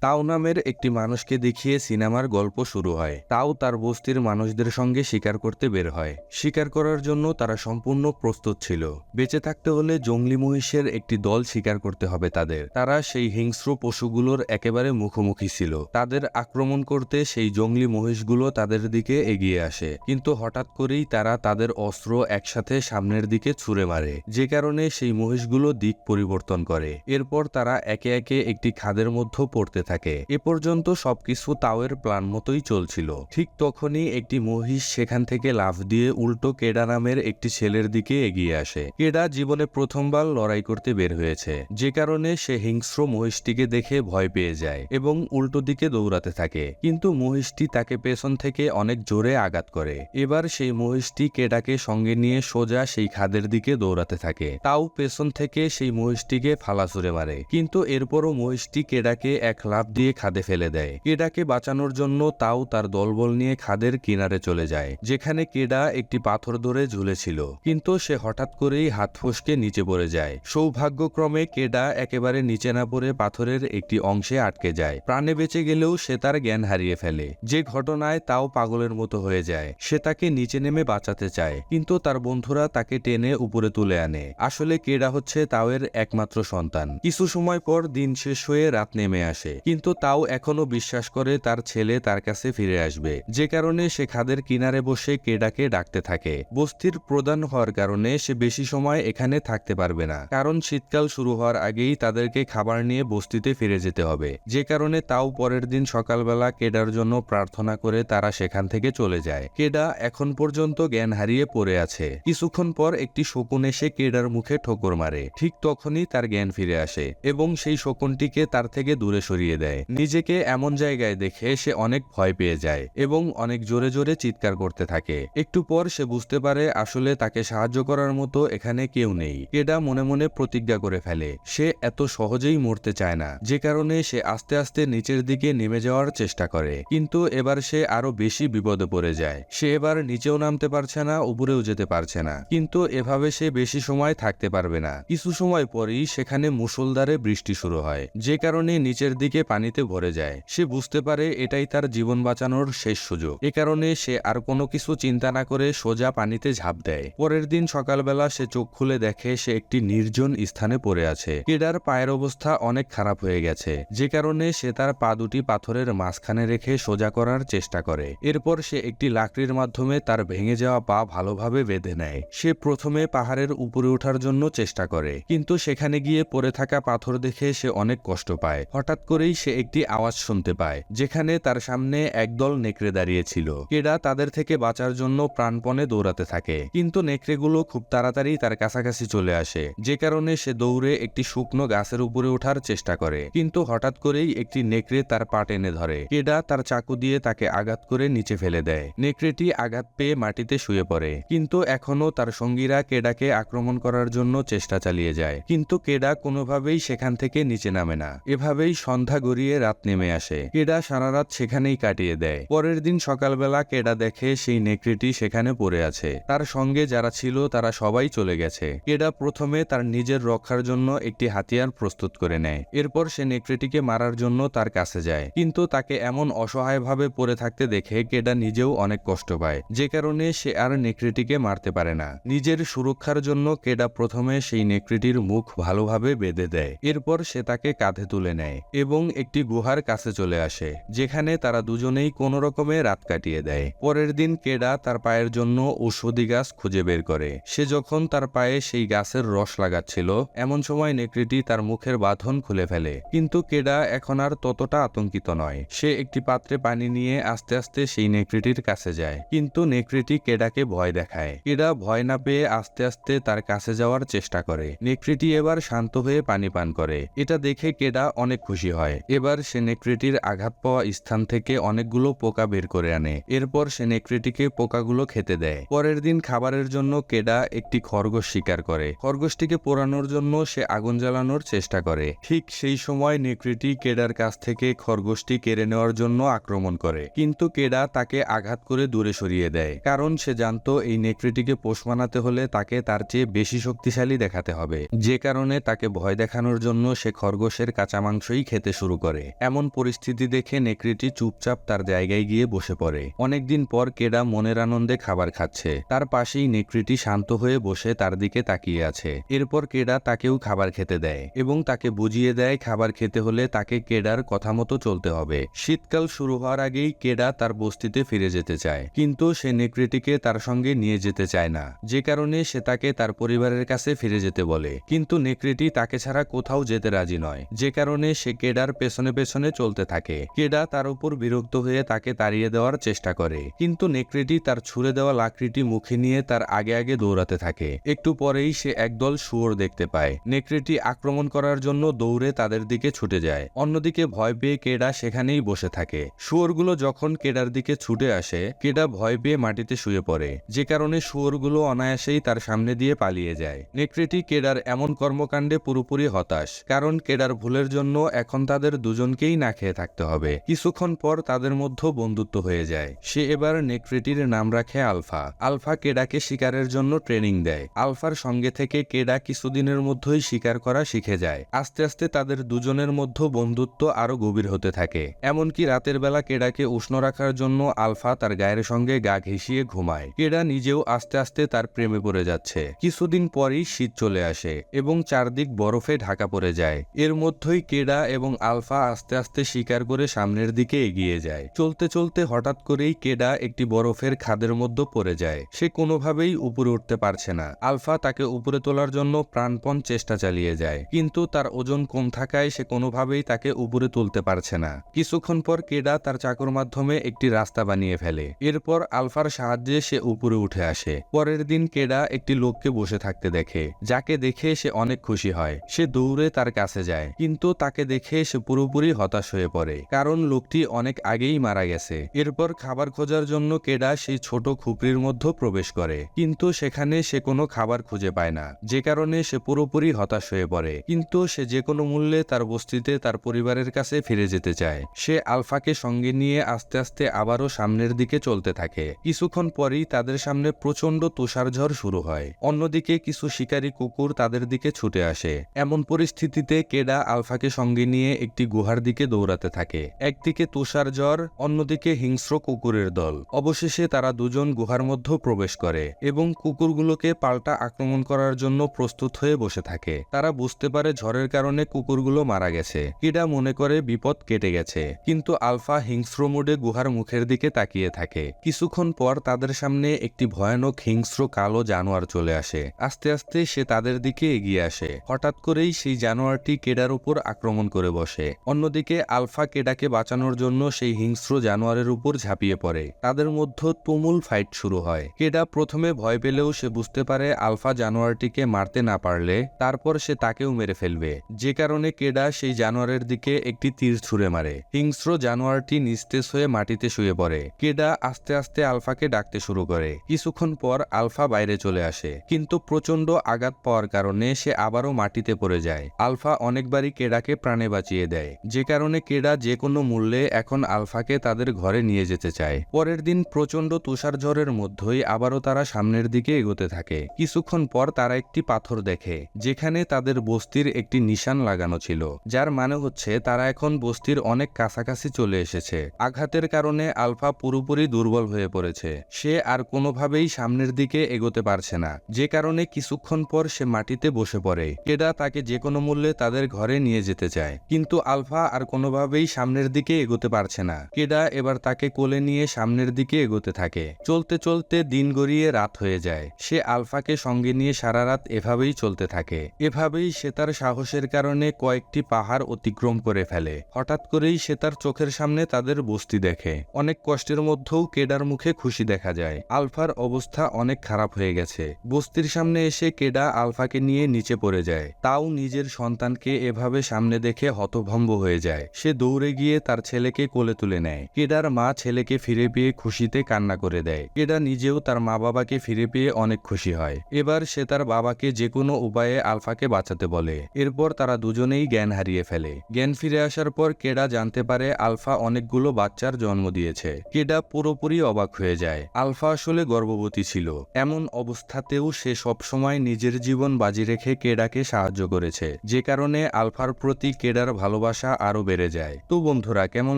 তাও নামের একটি মানুষকে দেখিয়ে সিনেমার গল্প শুরু হয়। তাও তার বস্তির মানুষদের সঙ্গে শিকার করতে বের হয়। শিকার করার জন্য তারা সম্পূর্ণ প্রস্তুত ছিল। বেঁচে থাকতে হলে জঙ্গলি মহিষের একটি দল শিকার করতে হবে তাদের। তারা সেই হিংস্র পশুগুলোর একেবারে মুখোমুখি ছিল। তাদের আক্রমণ করতে সেই জঙ্গলি মহিষগুলো তাদের দিকে এগিয়ে আসে। কিন্তু হঠাৎ করেই তারা তাদের অস্ত্র একসাথে সামনের দিকে ছুঁড়ে মারে। যে কারণে সেই মহিষগুলো দিক পরিবর্তন করে। এরপর তারা একে একে একটি খাদের মধ্যে পড়তে থাকে। এ পর্যন্ত সবকিছু তাওয়ের প্ল্যান মতোই চলছিল। ঠিক তখনই একটি মহিষ সেখান থেকে লাফ দিয়ে উল্টো কেডা নামের একটি ছেলের দিকে এগিয়ে আসে। কেডা জীবনে প্রথমবার লড়াই করতে বের হয়েছে। যে কারণে সে হিংস্র মহিষটিকে দেখে ভয় পেয়ে যায় এবং উল্টো দিকে দৌড়াতে থাকে। কিন্তু মহিষটি তাকে পেছন থেকে অনেক জোরে আঘাত করে। এবার সেই মহিষটি কেডাকে সঙ্গে নিয়ে সোজা সেই খাদের দিকে দৌড়াতে থাকে। তাও পেছন থেকে সেই মহিষটিকে ফালা ছুড়ে মারে। কিন্তু এরপরও মহিষটি কেডাকে এক লাফ দিয়ে খাদে ফেলে দেয়। কেডাকে বাঁচানোর জন্য তাও তার দলবল নিয়ে খাদের কিনারে চলে যায়, যেখানে কেডা একটি পাথর ধরে ঝুলেছিল। কিন্তু সে হঠাৎ করেই হাত ফসকে নিচে পড়ে যায়। সৌভাগ্যক্রমে কেডা একেবারে নিচে না পড়ে পাথরের একটি অংশে আটকে যায়। প্রাণে বেঁচে গেলেও সে তার জ্ঞান হারিয়ে ফেলে। যে ঘটনায় তাও পাগলের মতো হয়ে যায়, সে তাকে নিচে নেমে বাঁচাতে চায়, কিন্তু তার বন্ধুরা তাকে টেনে উপরে তুলে আনে। আসলে কেডা হচ্ছে তাওয়ের একমাত্র সন্তান। কিছু সময় পর দিন শেষ হয়ে রাত নেমে আসে। কিন্তু তাও এখনও বিশ্বাস করে তার ছেলে তার কাছে ফিরে আসবে। যে কারণে সে খাদের কিনারে বসে কেডাকে ডাকতে থাকে। বস্তির প্রদান হওয়ার কারণে সে বেশি সময় এখানে থাকতে পারবে না। কারণ শীতকাল শুরু হওয়ার আগেই তাদেরকে খাবার নিয়ে বস্তিতে ফিরে যেতে হবে। যে কারণে তাও পরের দিন সকালবেলা কেডার জন্য প্রার্থনা করে তারা সেখান থেকে চলে যায়। কেডা এখন পর্যন্ত জ্ঞান হারিয়ে পড়ে আছে। কিছুক্ষণ পর একটি শকুন এসে কেডার মুখে ঠোকর মারে। ঠিক তখনই তার জ্ঞান ফিরে আসে এবং সেই শকুনটিকে তার থেকে দূরে সরিয়ে দেয় নিজেকে এমন জায়গায় দেখে সে অনেক ভয় পেয়ে যায় এবং অনেক জোরে জোরে চিৎকার করতে থাকে। একটু পর সে বুঝতে পারে আসলে তাকে সাহায্য করার মতো এখানে কেউ নেই। কেডা মনে মনে প্রতিজ্ঞা করে ফেলে। সে এত সহজেই মরতে চায় না। যে কারণে সে আস্তে আস্তে নিচের দিকে নেমে যাওয়ার চেষ্টা করে। কিন্তু এবার সে আরও বেশি বিপদে পড়ে যায়। সে এবার নিচেও নামতে পারছে না, উপরেও যেতে পারছে না। কিন্তু এভাবে সে বেশি সময় থাকতে পারবে না। কিছু সময় পরেই সেখানে মুষলধারে বৃষ্টি শুরু হয়। যে কারণে নিচের দিকে পানিতে ভরে যায়। সে বুঝতে পারে এটাই তার জীবন বাঁচানোর শেষ সুযোগ। এ কারণে সে আর কোনো কিছু চিন্তা না করে সোজা পানিতে ঝাঁপ দেয়। পরের দিন সকালবেলা সে চোখ খুলে দেখে সে একটি নির্জন স্থানে পড়ে আছে। কেডার পায়ের অবস্থা অনেক খারাপ হয়ে গেছে। যে কারণে সে তার পা দুটি পাথরের মাঝখানে রেখে সোজা করার চেষ্টা করে। এরপর সে একটি লাকড়ির মাধ্যমে তার ভেঙে যাওয়া পা ভালোভাবে বেঁধে নেয়। সে প্রথমে পাহাড়ের উপরে ওঠার জন্য চেষ্টা করে, কিন্তু সেখানে গিয়ে পড়ে থাকা পাথর দেখে সে অনেক কষ্ট পায়। হঠাৎ করেই সে একটি আওয়াজ শুনতে পায়, যেখানে তার সামনে একদল নেকড়ে দাঁড়িয়েছিল কেডা তাদের থেকে বাঁচার জন্য প্রাণপণে দৌড়াতে থাকে, কিন্তু নেকড়েগুলো খুব তাড়াতাড়ি তার কাছাকাছি চলে আসে, যে কারণে সে দৌড়ে একটি শুকনো গাছের উপরে ওঠার চেষ্টা করে, কিন্তু হঠাৎ করেই একটি নেকড়ে তার পা টেনে ধরে। কেডা তার চাকু দিয়ে তাকে আঘাত করে নিচে ফেলে দেয়। নেকড়েটি আঘাত পেয়ে মাটিতে শুয়ে পড়ে, কিন্তু এখনও তার সঙ্গীরা কেডাকে আক্রমণ করার জন্য চেষ্টা চালিয়ে যায়, কিন্তু কেডা কোনোভাবেই সেখান থেকে নিচে নামে না। এভাবেই সন্ধ্যা গড়িয়ে রাত নেমে আসে। কেডা সারা রাত সেখানেই কাটিয়ে দেয়। পরের দিন সকালবেলা কেডা দেখে সেই নেকড়েটি সেখানে পড়ে আছে। তার সঙ্গে যারা ছিল, তারা সবাই চলে গেছে। কেডা প্রথমে তার নিজের রক্ষার জন্য একটি হাতিয়ার প্রস্তুত করে নেয়। এরপর সে নেকড়েটিকে মারার জন্য তার কাছে যায়। কিন্তু তাকে এমন অসহায়ভাবে পড়ে থাকতে দেখে কেডা নিজেও অনেক কষ্ট পায়। যে কারণে সে আর নেকড়েটিকে মারতে পারে না। নিজের সুরক্ষার জন্য কেডা প্রথমে সেই নেকড়েটির মুখ ভালোভাবে বেঁধে দেয়। এরপর সে তাকে কাঁধে তুলে নেয় এবং একটি গুহার কাছে চলে আসে, যেখানে তারা দুজনেই কোনো রকমে রাত কাটিয়ে দেয়। পরের দিন কেডা তার পায়ের জন্য ঔষধি গাছ খুঁজে বের করে। সে যখন তার পায়ে সেই গাছের রস লাগাচ্ছিল, এমন সময় নেকড়েটি তার মুখের বাঁধন খুলে ফেলে। কিন্তু কেডা এখন আর ততটা আতঙ্কিত নয়। সে একটি পাত্রে পানি নিয়ে আস্তে আস্তে সেই নেকড়েটির কাছে যায়। কিন্তু নেকড়েটি কেডাকে ভয় দেখায়। কেডা ভয় না পেয়ে আস্তে আস্তে তার কাছে যাওয়ার চেষ্টা করে। নেকড়েটি এবার শান্ত হয়ে পানি পান করে। এটা দেখে কেডা অনেক খুশি হয়। এবার সে নেকড়েটির আঘাত পাওয়া স্থান থেকে অনেকগুলো পোকা বের করে আনে। এরপর সে নেকড়েটিকে পোকাগুলো খেতে দেয়। পরের দিন খাবারের জন্য কেডা একটি খরগোশ শিকার করে। খরগোশটিকে পোড়ানোর জন্য সে আগুন জ্বালানোর চেষ্টা করে। ঠিক সেই সময় নেকড়েটি কেডার কাছ থেকে খরগোশটি কেড়ে নেওয়ার জন্য আক্রমণ করে। কিন্তু কেডা তাকে আঘাত করে দূরে সরিয়ে দেয়। কারণ সে জানতো এই নেকড়েটিকে পোষ মানাতে হলে তাকে তার চেয়ে বেশি শক্তিশালী দেখাতে হবে। যে কারণে তাকে ভয় দেখানোর জন্য সে খরগোশের কাঁচা মাংসই খেতে শুরু শুরু করে। এমন পরিস্থিতি দেখে নেকড়েটি চুপচাপ তার জায়গায় গিয়ে বসে পড়ে। অনেকদিন পর কেডা মনের আনন্দে খাবার খাচ্ছে। তার পাশেই নেকড়েটি শান্ত হয়ে বসে তার দিকে তাকিয়ে আছে। এরপর কেডা তাকেও খাবার খেতে দেয় এবং তাকে বুঝিয়ে দেয় খাবার খেতে হলে তাকে কেডার কথা মতো চলতে হবে। শীতকাল শুরু হওয়ার আগেই কেডা তার বস্তিতে ফিরে যেতে চায়। কিন্তু সে নেকড়েটিকে তার সঙ্গে নিয়ে যেতে চায় না। যে কারণে সে তাকে তার পরিবারের কাছে ফিরে যেতে বলে। কিন্তু নেকড়েটি তাকে ছাড়া কোথাও যেতে রাজি নয়। যে কারণে সে কেডার পেছনে পেছনে চলতে থাকে। কেডা তার উপর বিরক্ত হয়ে তাকে তাড়িয়ে দেওয়ার চেষ্টা করে। কিন্তু নেকড়েটি তার ছুঁড়ে দেওয়া লাকড়িটি মুখে নিয়ে তার আগে আগে দৌড়াতে থাকে। একটু পরেই সে একদল শুয়োর দেখতে পায়। নেকড়েটি আক্রমণ করার জন্য দৌড়ে তাদের দিকে ছুটে যায়। অন্যদিকে ভয় পেয়ে কেডা সেখানেই বসে থাকে। শুয়োরগুলো যখন কেডার দিকে ছুটে আসে কেডা ভয় পেয়ে মাটিতে শুয়ে পড়ে। যে কারণে শুয়োরগুলো অনায়াসেই তার সামনে দিয়ে পালিয়ে যায়। নেকড়েটি কেডার এমন কর্মকাণ্ডে পুরোপুরি হতাশ। কারণ কেডার ভুলের জন্য এখন তাদের দুজনকেই না খেয়ে থাকতে হবে। কিছুক্ষণ পর তাদের মধ্যে বন্ধুত্ব হয়ে যায়। সে এবার নেকড়েটির নাম রাখে আলফা। আলফা কেডাকে শিকারের জন্য ট্রেনিং দেয়। আলফার সঙ্গে থেকে কেডা কিছুদিনের মধ্যেই শিকার করা শিখে যায়। আস্তে আস্তে তাদের দুজনের মধ্যে বন্ধুত্ব আরও গভীর হতে থাকে। এমনকি রাতের বেলা কেডাকে উষ্ণ রাখার জন্য আলফা তার গায়ের সঙ্গে গা ঘেঁষিয়ে ঘুমায়। কেডা নিজেও আস্তে আস্তে তার প্রেমে পড়ে যাচ্ছে। কিছুদিন পরই শীত চলে আসে এবং চারদিক বরফে ঢাকা পড়ে যায়। এর মধ্যেই কেডা এবং আলফা আস্তে আস্তে শিকার করে সামনের দিকে এগিয়ে যায়। চলতে চলতে হঠাৎ করেই কেডা একটি বরফের খাদের মধ্যে পড়ে যায়। সে কোনোভাবেই উপরে উঠতে পারছে না। আলফা তাকে উপরে তোলার জন্য প্রাণপণ চেষ্টা চালিয়ে যায়। কিন্তু তার ওজন কম থাকায় সে কোনোভাবেই তাকে উপরে তুলতে পারছে না। কিছুক্ষণ পর কেডা তার চাকুর মাধ্যমে একটি রাস্তা বানিয়ে ফেলে। এরপর আলফার সাহায্যে সে উপরে উঠে আসে। পরের দিন কেডা একটি লোককে বসে থাকতে দেখে। যাকে দেখে সে অনেক খুশি হয়। সে দৌড়ে তার কাছে যায়। কিন্তু তাকে দেখে সে পুরোপুরি হতাশ হয়ে পড়ে, কারণ লোকটি অনেক আগেই মারা গেছে। এরপর খাবার খোঁজার জন্য কেডা সেই ছোট খুপড়ির মধ্যে প্রবেশ করে, কিন্তু সেখানে সে কোনো খাবার খুঁজে পায় না, যে কারণে সে পুরোপুরি হতাশ হয়ে পড়ে। কিন্তু সে যে কোনো মূল্যে তার বস্তিতে তার পরিবারের কাছে ফিরে যেতে চায়। সে আলফাকে সঙ্গে নিয়ে আস্তে আস্তে আবারও সামনের দিকে চলতে থাকে। কিছুক্ষণ পরেই তাদের সামনে প্রচণ্ড তুষারঝড় শুরু হয়। অন্যদিকে কিছু শিকারী কুকুর তাদের দিকে ছুটে আসে। এমন পরিস্থিতিতে কেডা আলফাকে সঙ্গে নিয়ে একটি গুহার দিকে দৌড়াতে থাকে। একদিকে তুষার জ্বর অন্যদিকে হিংস্র কুকুরের দল। অবশেষে তারা দুজন গুহার মধ্যে প্রবেশ করে এবং কুকুরগুলোকে পাল্টা আক্রমণ করার জন্য প্রস্তুত হয়ে বসে থাকে। তারা বুঝতে পারে ঝড়ের কারণে কুকুরগুলো মারা গেছে। কিডা মনে করে বিপদ কেটে গেছে, কিন্তু আলফা হিংস্র মোডে গুহার মুখের দিকে তাকিয়ে থাকে। কিছুক্ষণ পর তাদের সামনে একটি ভয়ানক হিংস্র কালো জানোয়ার চলে আসে। আস্তে আস্তে সে তাদের দিকে এগিয়ে আসে। হঠাৎ করেই সেই জানোয়ারটি কেডার উপর আক্রমণ করে বসে। অন্যদিকে আলফা কেডাকে বাঁচানোর জন্য সেই হিংস্র জানোয়ারের উপর ঝাঁপিয়ে পড়ে। তাদের মধ্যে তুমুল ফাইট শুরু হয়। কেডা প্রথমে ভয় পেলেও সে বুঝতে পারে আলফা জানোয়ারটিকে মারতে না পারলে, তারপর সে তাকেও মেরে ফেলবে। যে কারণে কেডা সেই জানোয়ারের দিকে একটি তীর ছুঁড়ে মারে। হিংস্র জানোয়ারটি নিস্তেজ হয়ে মাটিতে শুয়ে পড়ে। কেডা আস্তে আস্তে আলফাকে ডাকতে শুরু করে। কিছুক্ষণ পর আলফা বাইরে চলে আসে। কিন্তু প্রচণ্ড আঘাত পাওয়ার কারণে সে আবারও মাটিতে পড়ে যায়। আলফা অনেকবারই কেডাকে প্রাণে বাঁচিয়ে দেয়। যে কারণে কেডা যে কোনো মূল্যে এখন আলফাকে তাদের ঘরে নিয়ে যেতে চায়। পরের দিন প্রচণ্ড তুষারঝড়ের মধ্যেই আবারও তারা সামনের দিকে এগোতে থাকে। কিছুক্ষণ পর তারা একটি পাথর দেখে, যেখানে তাদের বস্তির একটি নিশান লাগানো ছিল। যার মানে হচ্ছে তারা এখন বস্তির অনেক কাছাকাছি চলে এসেছে। আঘাতের কারণে আলফা পুরোপুরি দুর্বল হয়ে পড়েছে। সে আর কোনোভাবেই সামনের দিকে এগোতে পারছে না। যে কারণে কিছুক্ষণ পর সে মাটিতে বসে পড়ে। কেডা তাকে যে কোনো মূল্যে তাদের ঘরে নিয়ে যেতে চায়। কিন্তু আলফা আর কোনোভাবেই সামনের দিকে এগোতে পারছে না। কেডা এবার তাকে কোলে নিয়ে সামনের দিকে এগোতে থাকে। চলতে চলতে দিন গড়িয়ে রাত হয়ে যায়। সে আলফাকে সঙ্গে নিয়ে সারা রাত এভাবেই চলতে থাকে। এভাবেই সে তার সাহসের কারণে কয়েকটি পাহাড় অতিক্রম করে ফেলে। হঠাৎ করেই সে তার চোখের সামনে তাদের বস্তি দেখে। অনেক কষ্টের মধ্যেও কেডার মুখে খুশি দেখা যায়। আলফার অবস্থা অনেক খারাপ হয়ে গেছে। বস্তির সামনে এসে কেডা আলফাকে নিয়ে নিচে পড়ে যায়। তাও নিজের সন্তানকে এভাবে সামনে দেখে হতভম্ব হয়ে যায়। সে দৌড়ে গিয়ে তার ছেলেকে কোলে তুলে নেয়। কেডার মা ছেলেকে ফিরে পেয়ে খুশিতে কান্না করে দেয়। কেডা নিজেও তার মা বাবাকে ফিরে পেয়ে অনেক খুশি হয়। এবার সে তার বাবাকে যে কোনো উপায়ে আলফাকে বাঁচাতে বলে। এরপর তারা দুজনেই জ্ঞান হারিয়ে ফেলে। জ্ঞান ফিরে আসার পর কেডা জানতে পারে আলফা অনেকগুলো বাচ্চার জন্ম দিয়েছে। কেডা পুরোপুরি অবাক হয়ে যায়। আলফা আসলে গর্ভবতী ছিল। এমন অবস্থাতেও সে সবসময় নিজের জীবন বাজি রেখে কেডাকে সাহায্য করেছে। যে কারণে আলফার প্রতি কেডার ভালো ভালোবাসা আরও বেড়ে যায়। তো বন্ধুরা, কেমন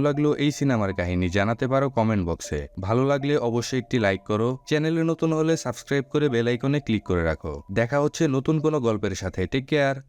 লাগল এই সিনেমার কাহিনী জানাতে পারো কমেন্ট বক্সে। ভালো লাগলে অবশ্যই একটি লাইক করো। চ্যানেলে নতুন হলে সাবস্ক্রাইব করে বেলাইকনে ক্লিক করে রাখো। দেখা হচ্ছে নতুন কোনো গল্পের সাথে। Take care.